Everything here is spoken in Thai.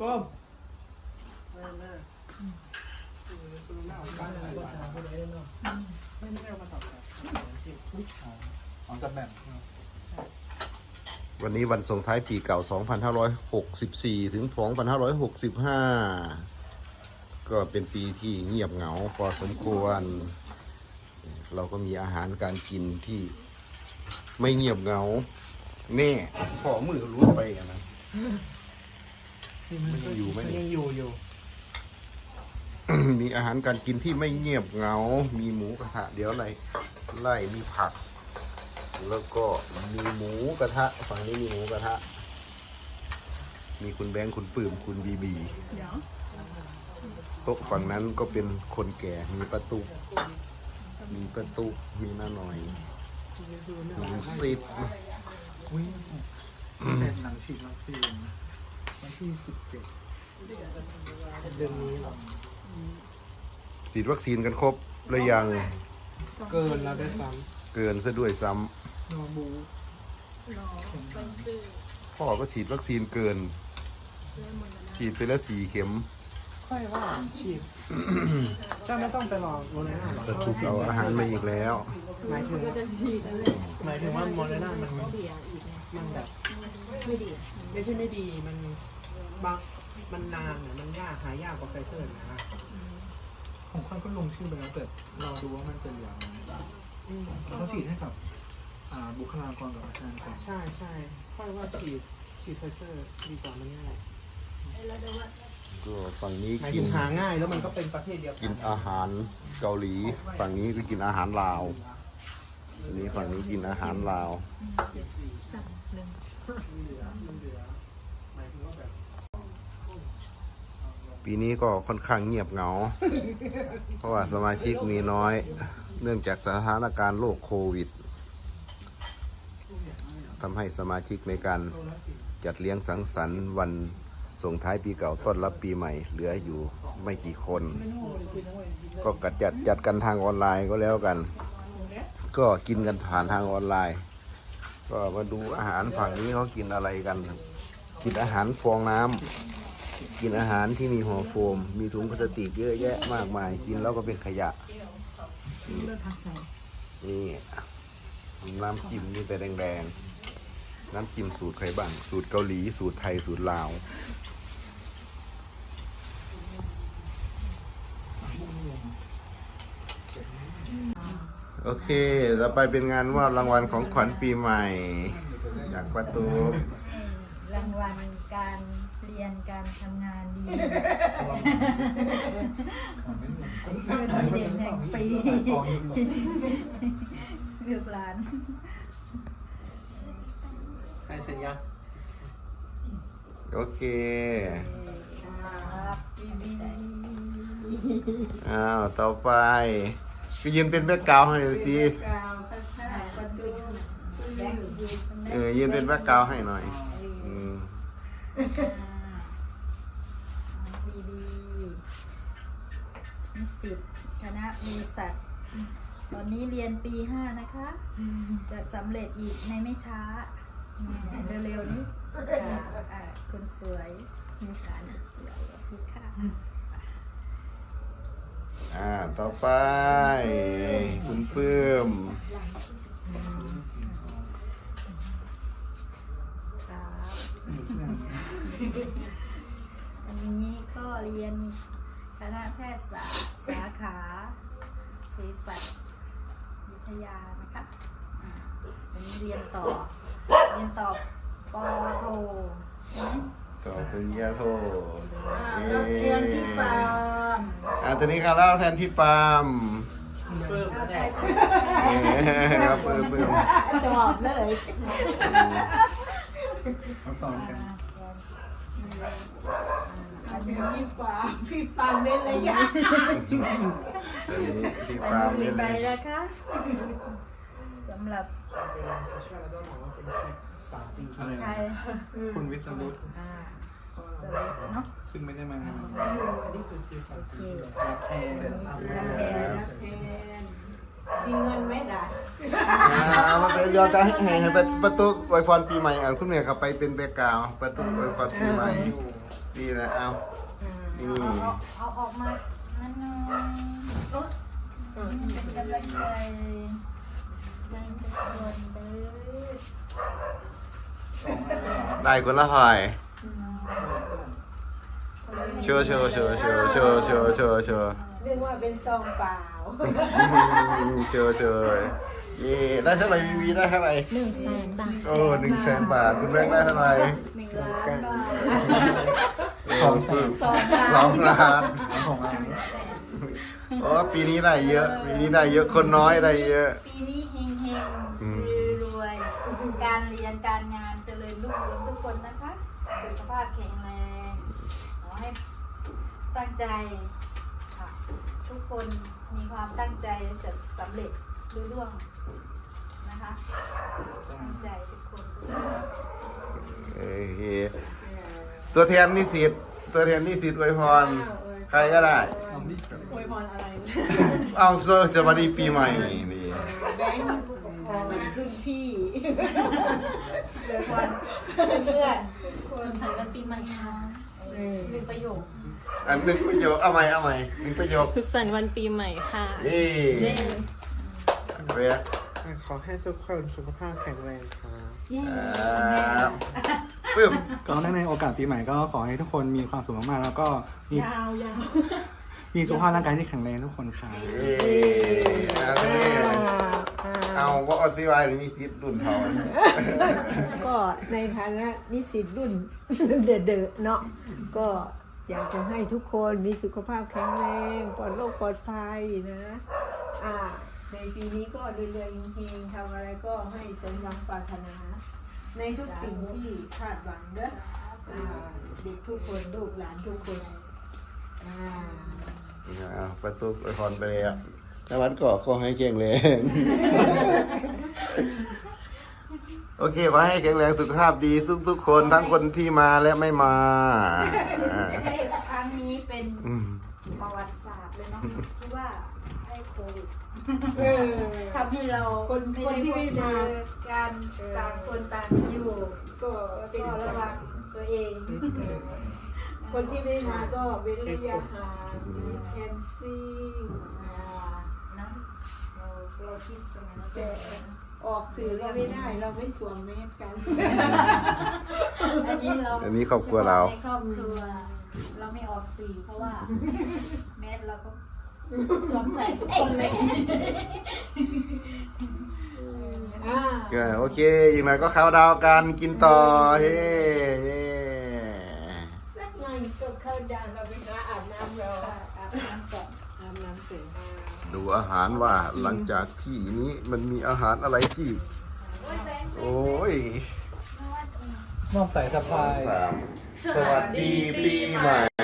ก้มวันนี้วันส่งท้ายปีเก่า 2564 ถึง 2565 ก็เป็นปีที่เงียบเหงาพอสมควร เราก็มีอาหารการกินที่ไม่เงียบเหงา แน่พอมือรู้ไปนะ มันยังอยู่ไหมเนี่ย ยังอยู่อยู่มีอาหารการกินที่ไม่เงียบเหงา มีหมูกระทะ เดี๋ยวอะไรไล่มีผัก แล้วก็มีหมูกระทะ ฝั่งนี้มีหมูกระทะ มีคุณแบงค์คุณปื้มคุณบีบี เดี๋ยวโต๊ะฝั่งนั้นก็เป็นคนแก่ มีประตู มีประตู มีหน้าหน่อยมีซิดวิ่งเป็นหนังฉีดวัคซีน วันที่สิบเจ็ดเดือนนี้เหรอฉีดวัคซีนกันครบหรือยังเกินแล้วได้วยซ้เกินซะด้วยซ้ำโนบูรอไปซื้อำพ่อก็ฉีดวัคซีนเกินฉีดไปแล้วสี่เข็ม ค่อยว่าฉีดเจ้าไม่ต้องไปรอโมเดอร์นาหรอกแต่ถูกเอาอาหารมาอีกแล้ว หมายถึงก็จะฉีดอะไรหมายถึงว่าโมเดอร์นามันเบียร์อีกไงมันแบบไม่ดี ไม่ใช่ไม่ดีมัน บางมันนานเนี่ยมันยากหายากกว่าไฟเซอร์นะผมค่อยก็ลงชื่อไปแล้วแต่รอดูว่ามันจะเหลือไหมเขาฉีดให้กับอ่าบุคลากรกับอาจารย์ก่อนใช่ใช่ค่อยว่าฉีดฉีดไฟเซอร์ดีกว่ามันง่ายก็ฝั่งนี้หมายกิถึนงหาง่ายแล้วมันก็เป็นประเภทเดียวกักินอาหารเกาหลี ฝั่งนี้ก็กินอาหารลาวอันนี้ฝั่งนี้กินอาหารลาว สั่งหนึ่ง ปีนี้ก็ค่อนข้างเงียบเหงา เพราะว่าสมาชิกมีน้อย เนื่องจากสถานการณ์โรคโควิดทำให้สมาชิกในการจัดเลี้ยงสังสรรค์วันส่งท้ายปีเก่าต้อนรับปีใหม่ เหลืออยู่ไม่กี่คน ก็กัดจัดจัดกันทางออนไลน์ก็แล้วกัน ก็กินกันผ่านทางออนไลน์ ก็มาดูอาหารฝั่งนี้เขากินอะไรกัน กินอาหารฟองน้ำ กินอาหารที่มีห่อโฟม มีถุงพลาสติกเยอะแยะมากมาย กินแล้วก็เป็นขยะ นี่น้ำจิ้มนี่แต่แดงๆ น้ำจิ้มสูตรใครบ้างสูตรเกาหลี สูตรไทย สูตรลาว โอเค ต่อไปเป็นงานว่ารางวัลของขวัญปีใหม่ จากประตู รางวัลการเรียนการทำงานดีเป็นดีเด่นแห่งปีเลือกร้านใครเสร็จยังโอเค ครับบีบีอ้าว ต่อไปไปยืนเป็นแบ็กกราวด์ให้หน่อยสิกาวข้างๆประตูแบงค์ยืนเออยืนเป็นแบ็กกราวด์ให้หน่อยอืม บีบีมีสิทธิ์คณะมีสัตว์ตอนนี้เรียนปีห้านะคะ จะสำเร็จอีกในไม่ช้า เร็วๆนี้ค่ะอ่าคนสวยมีสารสวยพี่ค่ะอ่า ต่อไป คุณเพิ่ม อันนี้ก็เรียนคณะแพทยศาสตร์สาขาเภสัชวิทยานะคะอ่าอันนี้เรียนต่อ เรียนต่อปอโทนะต่อปริญญาโทแล้วเรียนที่ฟาร์มอ่าตอนนี้ค่ะเล่าแทนพี่ปาล์มเพิ่มเอาแน่ไปเออครับเพิ่มเพิ่มจอบเลย เขาสอนกัน อันนี้ฝาพี่ฟังเล่นเลยค่ะอันนี้พี่อัปาล์มนนี้นี่ไปเลยแล้วคะสำหรับอะไรใครคุณวิศรุตอ่าสวัสดีเนาะซึ่งไม่ได้มางานโอเครับแทน รับแทนรับแทน มีเงินไหมล่ะอ่ามาเป็นเรื่องการให้ให้ให้ประตูอวยพรปีใหม่อะคุณแม่กลับไปเป็นเบกาวประตูอวยพรปีใหม่ดีนะเอานี่เอาเอาเอาออกมานั่นหน่อยเป็นกำลังใจให้ทุกคนเด้อได้คนละเท่าไหร่เชื่อเชื่อเชื่อเชื่อเชื่อเชื่อเชื่อเชื่อ นึกว่าเป็นซองเปล่าเชื่อเชื่อเย่ได้เท่าไหร่วีวีได้เท่าไหร่หนึ่งแสนบาทโอ้หนึ่งแสนบาทคุณแบงค์ได้เท่าไหร่หนึ่งล้านบาทสองแสนสองล้านสองล้านของอะไรโอ้ปีนี้ได้เยอะ ปีนี้ได้เยอะคนน้อยได้เยอะ ปีนี้เฮงเฮงอืมรวยๆการเรียนการงานเจริญรุ่งเรืองทุกคนนะคะสุขภาพแข็งแรงขอให้ตั้งใจค่ะ ทุกคนมีความตั้งใจจะสำเร็จรุ่ร่วงนะคะตั้งใจทุกคนทุกคนโอเคตัวแทนนิสิตตัวแทนนิสิตอวยพร ใครก็ได้อวยพรอะไร เอาเซอร์จะมาดีปีใหม่นี่แบงค์รุ่นพี่เดี๋ยววันเพื่อนคนใส่วันปีใหม่ค่ะ หนึ่งประโยคอันหนึ่งประโยคเอาใหม่เอาใหม่หนึ่งประโยคสุขสันต์วันปีใหม่ค่ะ นี่เรียกขอให้ทุกคนสุขภาพแข็งแรงครับอ่าปึ๊บ ก็เนื่องในโอกาสปีใหม่ก็ขอให้ทุกคนมีความสุขมากๆแล้วก็มี ยาวยาว มีสุขภาพร่างกายที่แข็งแรงทุกคนค่ะเอ้เอาเลยเอาว่าออติวายหรือนิสิตรุ่นเขาก็ในฐานะนิสิตรุ่นเดอะๆเนาะก็อยากจะให้ทุกคนมีสุขภาพแข็งแรงปลอดโรคปลอดภัยนะ อ่า ในปีนี้ก็เรื่อยๆเฮงๆทำอะไรก็ให้สมหวังปรารถนา ในทุกสิ่งที่คาดหวังเด้ออ่าเด็กทุกคนลูกหลานทุกคนอ่า เอาประตูอวยพรไปเลยอะแล้ววันก็ขอให้แข็งแรง โอเคขอให้แข็งแรงสุขภาพดีทุกทุกๆคนทั้งคนที่มาและไม่มาอ่าครั้งนี้เป็นอืมประวัติศาสตร์เลยเนาะที่ว่าให้โควิดเออ ทำให้เราคนไม่คนได้ที่พไม่บเจมาอการต่างคนต่างอยู่ก็เป็นก็ระวังตัวเอง คนที่ไม่มาก็เว้นระยะห่างมีแคนซิ่งอ่านะเราเราคิดตรงนั้นแต่ออกสื่อเราไม่ได้เราไม่สวมแมสกัน อันนี้เราอันนี้ครอบครัวเรา ในครอบครัว เราไม่ออกสื่อเพราะว่า แมสเราก็สวมใส่ทุกคนเลยอ่า ก็โอเคอีกหน่อยก็เข้าดาวกันกินต่อ เฮ้เย้สั กหน่อยก็เข้าดานเราไปหาอาบน้ำเราอาบน้ำก่อนอาบน้ำเสร็จดูอาหารว่าหลังจากที่นี้มันมีอาหารอะไรที่ โอ้ยแบงค์โอ้ยมอบสายสะพายสามสวัสดีปีใหม่